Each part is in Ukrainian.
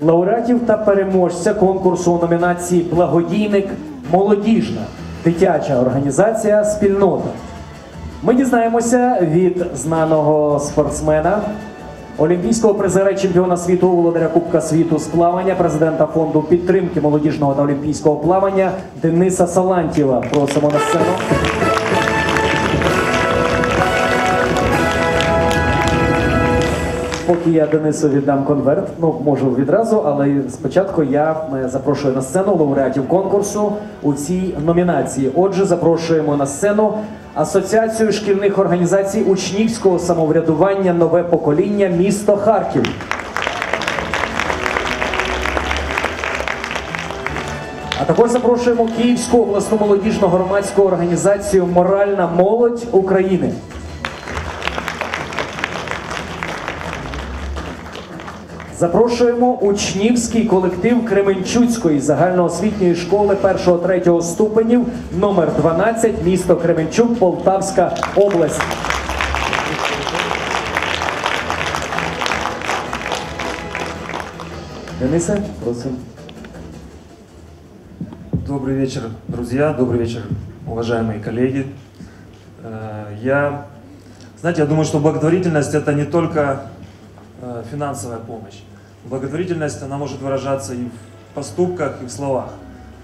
лауреатів та переможця конкурсу у номінації Благодійник молодіжна дитяча організація Спільнота. Ми дізнаємося від знаного спортсмена, олімпійського призера чемпіона світу, володаря Кубка світу з плавання, президента фонду підтримки молодіжного та олімпійського плавання Дениса Салантєва. Просимо на сцену. Поки я Денису віддам конверт, ну можу відразу, але спочатку я е, запрошую на сцену лауреатів конкурсу у цій номінації. Отже, запрошуємо на сцену Асоціацію шкільних організацій учнівського самоврядування Нове покоління місто Харків. А також запрошуємо Київську обласну молодіжну громадську організацію Моральна молодь України. Запрошуємо учнівський колектив Кременчуцької загальноосвітньої школи 1-3 ступенів номер 12 місто Кременчук, Полтавська область. Денисе, просимо. Добрый вечер, друзья, добрый вечер, уважаемые коллеги. Э, Я, знаете, я думаю, что благотворительность это не только э, финансовая помощь. Благотворительность, она может выражаться и в поступках, и в словах.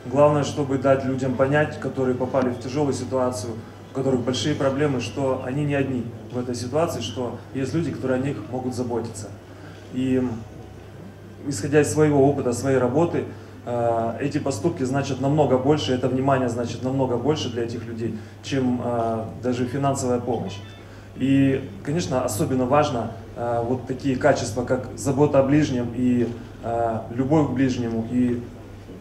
Главное, чтобы дать людям понять, которые попали в тяжелую ситуацию, у которых большие проблемы, что они не одни в этой ситуации, что есть люди, которые о них могут заботиться. И исходя из своего опыта, своей работы, э, эти поступки значат намного больше, это внимание значит намного больше для этих людей, чем э, даже финансовая помощь. И, конечно, особенно важно э, вот такие качества, как забота о ближнем и э, любовь к ближнему и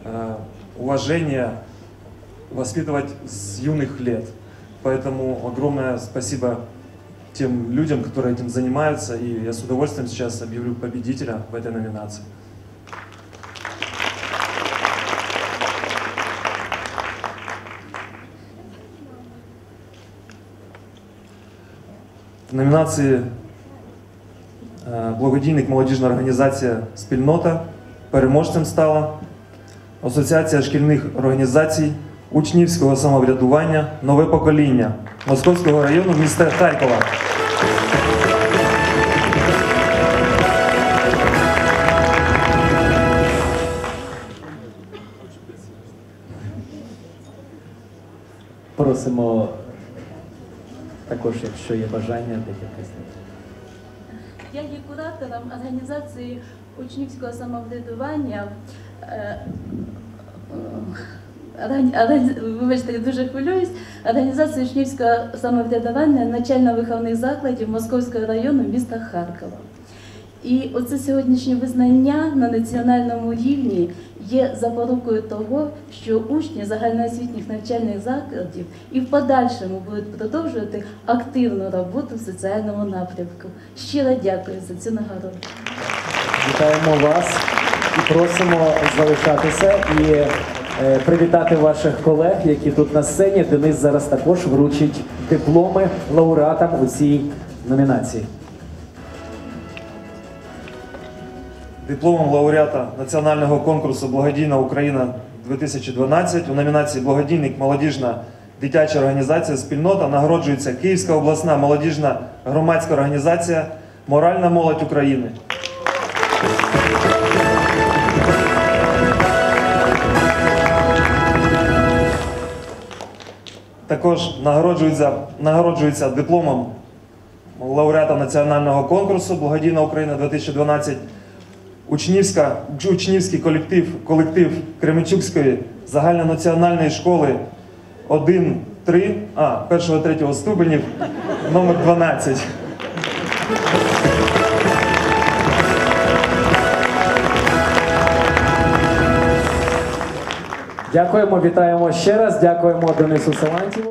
э, уважение воспитывать с юных лет. Поэтому огромное спасибо тем людям, которые этим занимаются, и я с удовольствием сейчас объявлю победителя в этой номинации. В номінації е, благодійник молодіжна організація Спільнота переможцем стала Асоціація шкільних організацій учнівського самоврядування Нове покоління Московського району міста Харкова. Просимо також, якщо є бажання, декілька слів. Я є куратором організації учнівського самоврядування. е, е, Вибачте, я дуже хвилююсь. Організації учнівського самоврядування начально-виховних закладів Московського району міста Харкова. І оце сьогоднішнє визнання на національному рівні є запорукою того, що учні загальноосвітніх навчальних закладів і в подальшому будуть продовжувати активну роботу в соціальному напрямку. Щиро дякую за цю нагороду. Вітаємо вас і просимо залишатися і е, привітати ваших колег, які тут на сцені. Денис зараз також вручить дипломи лауреатам у цій номінації. Дипломом лауреата національного конкурсу Благодійна Україна 2012 у номінації Благодійник. Молодіжна дитяча організація. Спільнота нагороджується Київська обласна молодіжна громадська організація Моральна молодь України. Також нагороджується, нагороджується дипломом лауреата національного конкурсу Благодійна Україна 2012 учнівська, учнівський колектив, колектив Кременчуцької загальнонаціональної школи 1-3, а, першого третього ступенів, номер 12. Дякуємо, вітаємо ще раз. Дякуємо Денису Салантіву.